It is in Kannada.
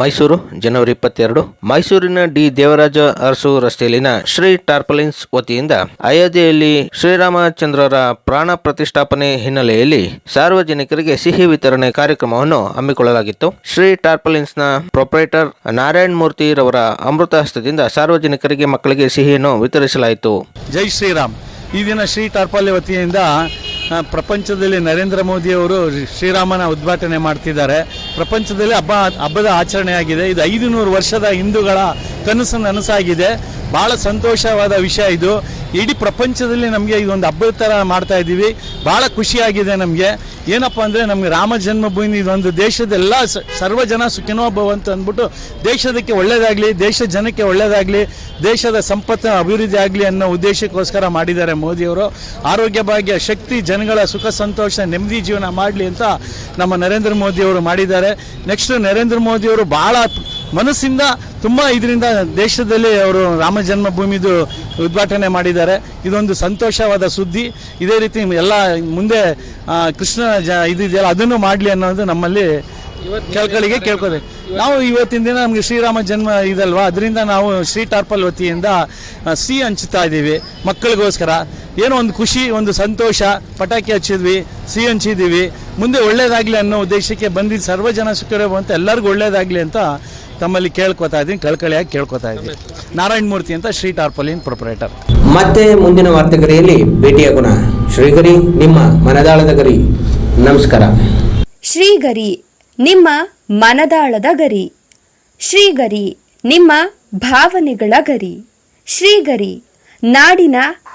ಮೈಸೂರು, ಜನವರಿ ಇಪ್ಪತ್ತೆರಡು. ಮೈಸೂರಿನ ಡಿ. ದೇವರಾಜ ಅರಸು ರಸ್ತೆಯಲ್ಲಿನ ಶ್ರೀ ಟಾರ್ಪಲಿನ್ಸ್ ವತಿಯಿಂದ ಅಯೋಧ್ಯೆಯಲ್ಲಿ ಶ್ರೀರಾಮಚಂದ್ರರ ಪ್ರಾಣ ಪ್ರತಿಷ್ಠಾಪನೆ ಹಿನ್ನೆಲೆಯಲ್ಲಿ ಸಾರ್ವಜನಿಕರಿಗೆ ಸಿಹಿ ವಿತರಣೆ ಕಾರ್ಯಕ್ರಮವನ್ನು ಹಮ್ಮಿಕೊಳ್ಳಲಾಗಿತ್ತು. ಶ್ರೀ ಟಾರ್ಪಲಿನ್ಸ್ನ ಪ್ರೊಪರೇಟರ್ ನಾರಾಯಣ ಮೂರ್ತಿ ರವರ ಅಮೃತ ಹಸ್ತದಿಂದ ಸಾರ್ವಜನಿಕರಿಗೆ ಮಕ್ಕಳಿಗೆ ಸಿಹಿಯನ್ನು ವಿತರಿಸಲಾಯಿತು. ಜೈ ಶ್ರೀರಾಮ್. ಈ ದಿನ ಶ್ರೀ ಟಾರ್ಪಾಲಿ ವತಿಯಿಂದ ಪ್ರಪಂಚದಲ್ಲಿ ನರೇಂದ್ರ ಮೋದಿಯವರು ಶ್ರೀರಾಮನ ಉದ್ಘಾಟನೆ ಮಾಡ್ತಿದ್ದಾರೆ. ಪ್ರಪಂಚದಲ್ಲಿ ಹಬ್ಬ, ಹಬ್ಬದ ಆಚರಣೆಯಾಗಿದೆ. ಇದು ಐದು ನೂರು ವರ್ಷದ ಹಿಂದೂಗಳ ಕನಸು ನನಸಾಗಿದೆ. ಭಾಳ ಸಂತೋಷವಾದ ವಿಷಯ ಇದು. ಇಡೀ ಪ್ರಪಂಚದಲ್ಲಿ ನಮಗೆ ಇದೊಂದು ಹಬ್ಬದ ಥರ ಮಾಡ್ತಾ ಇದ್ದೀವಿ. ಭಾಳ ಖುಷಿಯಾಗಿದೆ ನಮಗೆ. ಏನಪ್ಪ ಅಂದರೆ ನಮಗೆ ರಾಮ ಜನ್ಮಭೂಮಿ ಇದೊಂದು ದೇಶದ ಎಲ್ಲ ಸ- ಸರ್ವ ಜನ ಸುಖಿನೋ ಅಂತ ಅಂದ್ಬಿಟ್ಟು ದೇಶದಕ್ಕೆ ಒಳ್ಳೇದಾಗಲಿ, ದೇಶ ಜನಕ್ಕೆ ಒಳ್ಳೆಯದಾಗಲಿ ದೇಶದ ಸಂಪತ್ತು ಅಭಿವೃದ್ಧಿ ಆಗಲಿ ಅನ್ನೋ ಉದ್ದೇಶಕ್ಕೋಸ್ಕರ ಮಾಡಿದ್ದಾರೆ ಮೋದಿಯವರು ಆರೋಗ್ಯ, ಭಾಗ್ಯ, ಶಕ್ತಿ, ಜನಗಳ ಸುಖ, ಸಂತೋಷ, ನೆಮ್ಮದಿ ಜೀವನ ಮಾಡಲಿ ಅಂತ ನಮ್ಮ ನರೇಂದ್ರ ಮೋದಿಯವರು ಮಾಡಿದ್ದಾರೆ. ನೆಕ್ಸ್ಟ್ ನರೇಂದ್ರ ಮೋದಿಯವರು ಭಾಳ ಮನಸ್ಸಿಂದ ತುಂಬ ಇದರಿಂದ ದೇಶದಲ್ಲಿ ಅವರು ರಾಮ ಜನ್ಮಭೂಮಿದು ಉದ್ಘಾಟನೆ ಮಾಡಿದ್ದಾರೆ. ಇದೊಂದು ಸಂತೋಷವಾದ ಸುದ್ದಿ. ಇದೇ ರೀತಿ ಎಲ್ಲ ಮುಂದೆ ಕೃಷ್ಣ ಜ ಇದಿದೆಯಲ್ಲ ಅದನ್ನು ಮಾಡಲಿ ಅನ್ನೋದು ನಮ್ಮಲ್ಲಿ ಕೇಳ್ಕೊಳ್ಳಿಗೆ ಕೇಳ್ಕೋದೆ. ನಾವು ಇವತ್ತಿನ ದಿನ ನಮಗೆ ಶ್ರೀರಾಮ ಜನ್ಮ ಇದಲ್ವಾ? ಅದರಿಂದ ನಾವು ಶ್ರೀ ಟಾರ್ಪಲ್ ವತಿಯಿಂದ ಸಿ ಸಿಹಿ ಹಂಚ್ತಾ ಇದ್ದೀವಿ ಮಕ್ಕಳಿಗೋಸ್ಕರ. ಏನೋ ಒಂದು ಖುಷಿ ಒಂದು ಸಂತೋಷ ಪಟಾಕಿ ಹಚ್ಚಿದ್ವಿ ಸಿಹಿ ಹಂಚಿದ್ದೀವಿ. ಮುಂದೆ ಒಳ್ಳೇದಾಗಲಿ ಅನ್ನೋ ಉದ್ದೇಶಕ್ಕೆ ಬಂದಿದ್ದು ಸರ್ವ ಜನ ಸುಖರೇ ಅಂತ ಎಲ್ಲರಿಗೂ ಒಳ್ಳೇದಾಗಲಿ ಅಂತ ತಮ್ಮಲ್ಲಿ ಕೇಳ್ಕೊತಾ ಇದ್ದೀನಿ ಕಳ್ಕಳಿಯಾಗಿ ಕೇಳ್ಕೊತಾ ಇದ್ದೀನಿ. ನಾರಾಯಣ ಮೂರ್ತಿ ಅಂತ ಶ್ರೀ ಟಾರ್ಪಲಿನ್ ಪ್ರೊಪರೇಟರ್. ಮತ್ತೆ ಮುಂದಿನ ವಾರ್ತೆಗರಿಯಲ್ಲಿ ಭೇಟಿಯಾಗೋಣ ಶ್ರೀಗರಿ ನಿಮ್ಮ ಮನದಾಳದ ಗರಿ. ನಮಸ್ಕಾರ. ಶ್ರೀಗರಿ ನಿಮ್ಮ ಮನದಾಳದ ಗರಿ. ಶ್ರೀಗರಿ ನಿಮ್ಮ ಭಾವನೆಗಳ ಗರಿ. ಶ್ರೀಗರಿ ನಾಡಿನ